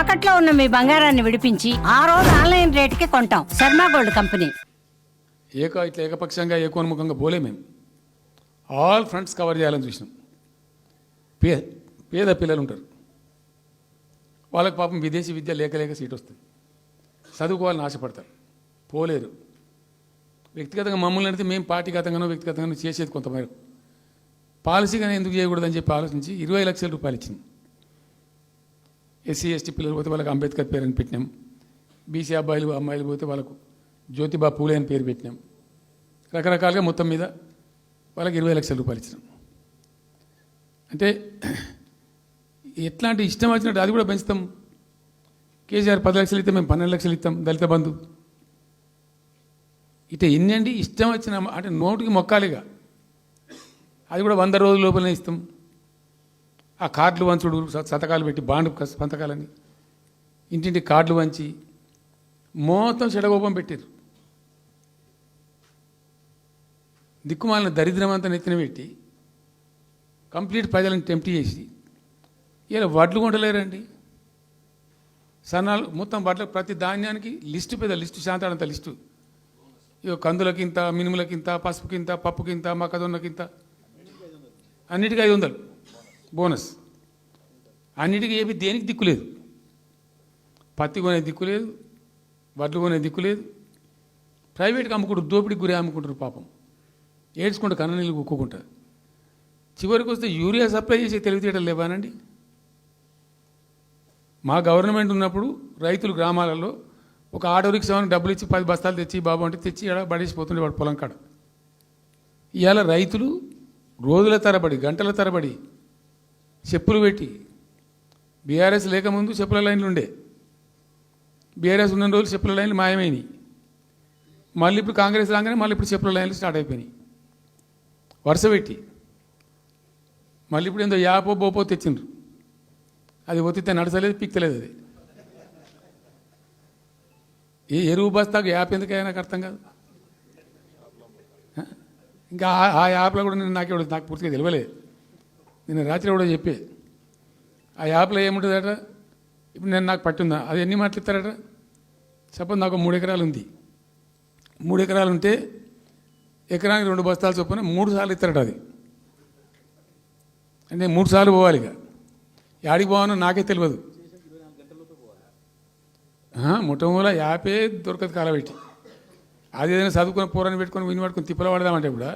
తాకట్లో ఉన్న మీ బంగారాన్ని విడిపించి ఆ రోజు ఆన్లైన్ రేటుకి కొంటాం. Sharma gold company. ఏక ఇట్లా ఏకపక్షంగా ఏకోన్ముఖంగా పోలే మేము ఆల్ ఫ్రంట్స్ కవర్ చేయాలని చూసినాం. పే పేద పిల్లలు ఉంటారు వాళ్ళకి పాపం విదేశీ విద్య లేక లేక సీట్ వస్తుంది. చదువుకోవాలని ఆశపడతారు. పోలేరు. వ్యక్తిగతంగా మమ్మల్ని అడిగితే మేము పార్టీగతంగానో వ్యక్తిగతంగానో చేసేది కొంతమేరకు. పాలసీగానే ఎందుకు చేయకూడదని చెప్పి ఆలోచించి ఇరవై లక్షల రూపాయలు ఇచ్చింది. ఎస్సీ ఎస్టీ పిల్లలు పోతే వాళ్ళకి అంబేద్కర్ పేరు అని పెట్టినాం బీసీ అబ్బాయిలు అమ్మాయిలు పోతే వాళ్ళకు జ్యోతిబా పూలే అని పేరు పెట్టినాం. రకరకాలుగా మొత్తం మీద వాళ్ళకి ఇరవై లక్షల రూపాయలు ఇచ్చినాం. అంటే ఎట్లాంటి ఇష్టం వచ్చినట్టు అది కూడా పెంచుతాం. కేసీఆర్ పది లక్షలు ఇస్తాం మేము పన్నెండు లక్షలు ఇస్తాం దళిత బంధు. ఇట ఎన్ని అండి ఇష్టం వచ్చిన అంటే నోటికి మొక్కాలిగా. అది కూడా వంద రోజుల లోపలనే ఇస్తాం. ఆ కార్డులు వంచుడు సంతకాలు పెట్టి బాండ్ సంతకాలని ఇంటింటి కార్డులు వంచి మొత్తం చెడగోపం పెట్టారు దిక్కుమాలిన దరిద్రం అంతా నెత్తిన పెట్టి కంప్లీట్ ప్రజలను టెంప్ట్ చేసి ఇలా వడ్లు కొంటలేరండి. సన్నాలు మొత్తం వడ్ల ప్రతి ధాన్యానికి లిస్టు పెద్ద లిస్టు శాంతాడంత లిస్టు. ఇక కందులకింత మినుములకింత పసుపుకింత పప్పుకింత మొక్కజొన్నకింత. అన్నిటికీ ఐదు వందలు. బోనస్. అన్నిటికీ ఏమి దేనికి దిక్కు లేదు. పత్తి కొనే దిక్కు లేదు వడ్లు కొనే దిక్కు లేదు. ప్రైవేట్గా అమ్ముకుంటారు దోపిడికి గురి అమ్ముకుంటారు పాపం. ఏడ్చుకుంటూ కన్ననీళ్ళు కుక్కుంటారు చివరికి వస్తే యూరియా సప్లై చేసే తెలివితేటలు లేవానండి. మా గవర్నమెంట్ ఉన్నప్పుడు రైతులు గ్రామాలలో ఒక ఆటో రిక్షానికి డబ్బులు ఇచ్చి పది బస్తాలు తెచ్చి బాబు అంటే తెచ్చి ఇక్కడ పడేసిపోతుండే వాడు పొలం కాడ. ఇవాళ రైతులు రోజుల తరబడి గంటల తరబడి చెప్పులు పెట్టి బీఆర్ఎస్ లేకముందు చెప్పుల లైన్లు ఉండే. బీఆర్ఎస్ ఉన్న రోజులు చెప్పుల లైన్లు మాయమైనవి మళ్ళీ ఇప్పుడు కాంగ్రెస్ రాగానే మళ్ళీ ఇప్పుడు చెప్పుల లైన్లు స్టార్ట్ అయిపోయినాయి. వరుస పెట్టి. మళ్ళీ ఇప్పుడు ఏందో యాపో బోపో తెచ్చిండ్రు. అది ఒత్తితే నడచలేదు పిక్కలేదు అది. ఏ ఎరువు బస్తాకు యాప్ ఎందుకైనా నాకు అర్థం కాదు. ఇంకా ఆ- యాప్లో కూడా నేను నాకు నాకు పూర్తిగా తెలియలేదు నేను రాత్రి కూడా చెప్పే. ఆ యాప్లో ఏముంటుందట? ఇప్పుడు నేను నాకు పట్టుందా? అది ఎన్ని మాటలు ఇస్తారట? సపోజ్ నాకు మూడు ఎకరాలు ఉంది. మూడు ఎకరాలు ఉంటే ఎకరానికి రెండు బస్తాలు చొప్పున మూడు సార్లు ఇస్తారట అది. అంటే మూడు సార్లు పోవాలి ఇక. యాడికి పోవాలో నాకే తెలియదు. మొట్టమొదల యాపే దొరకదు కాలబెట్టి అది ఏదైనా చదువుకుని పూరని పెట్టుకొని విని పట్టుకొని తిప్పలు పడదామంటే కూడా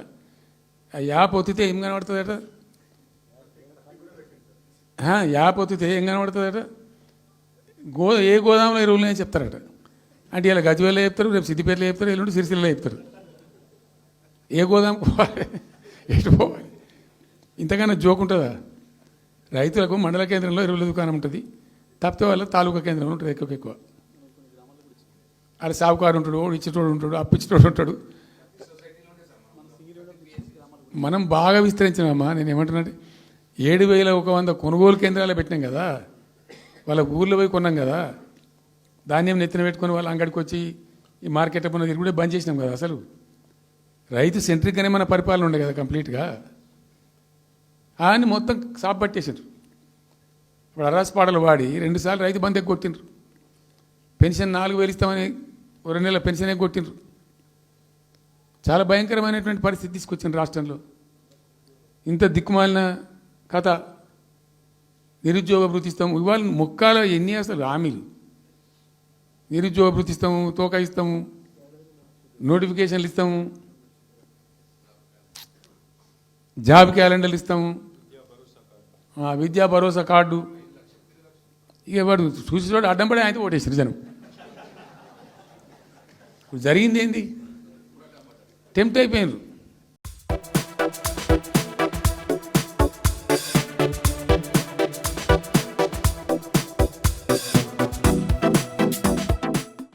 ఆ యాప్ ఒత్తితే ఏం కనబడుతుందట? యాపోతే యాప్ ఏం కనబడుతుందట గో ఏ గోదాములో ఎరువులు అని చెప్తారట. అంటే ఇలా గజ్వేల్లో చెప్తారు రేపు సిద్దిపేటలో చెప్తారు ఎల్లుండి సిరిసిల్లో చెప్తారు. ఏ గోదాం పోవాలి? ఎటు పోవాలి? ఇంతకన్నా జోక్ ఉంటుందా? రైతులకు మండల కేంద్రంలో ఎరువుల దుకాణం ఉంటుంది. తప్పితే వాళ్ళ తాలూకా కేంద్రంలో ఉంటుంది ఎక్కువ ఎక్కువ. అలా సాగుకారు ఉంటాడు వాడు ఇచ్చేటోడు ఉంటాడు అప్పిచ్చేటోడు ఉంటాడు. మనం బాగా విస్తరించినామా? నేను ఏమంటున్నాను ఏడు వేల ఒక వంద కొనుగోలు కేంద్రాలు పెట్టినాం కదా వాళ్ళ ఊర్లో పోయి కొన్నాం కదా ధాన్యం నెత్తిన పెట్టుకొని వాళ్ళ అంగడికి వచ్చి ఈ మార్కెట్ అప్పుడు తిరుగుడే బంద్ చేసినాం కదా అసలు. రైతు సెంట్రిక్గానే మన పరిపాలన ఉండే కదా కంప్లీట్గా. అని మొత్తం సాప్ పట్టేసారు ఇప్పుడు అరాస్పాటలు వాడి రెండుసార్లు రైతు బంద్ కొట్టిండ్రు. పెన్షన్ నాలుగు వేలు ఇస్తామని రెండు నెలల పెన్షన్ కొట్టిండ్రు. చాలా భయంకరమైనటువంటి పరిస్థితి తీసుకొచ్చింది రాష్ట్రంలో. ఇంత దిక్కుమాలిన కథ నిరుద్యోగ భృతి ఇస్తాము ఇవాళ ముక్కాల ఎన్ని అసలు? హామీలు. నిరుద్యోగ వృత్తిస్తాము తోక ఇస్తాము నోటిఫికేషన్లు ఇస్తాము జాబ్ క్యాలెండర్లు ఇస్తాము విద్యా భరోసా కార్డు. ఇక వాడు చూసి వాడు అడ్డం పడే అయితే ఓటేసారు జనం. ఇప్పుడు జరిగింది ఏంది? టెంప్ట్ అయిపోయినారు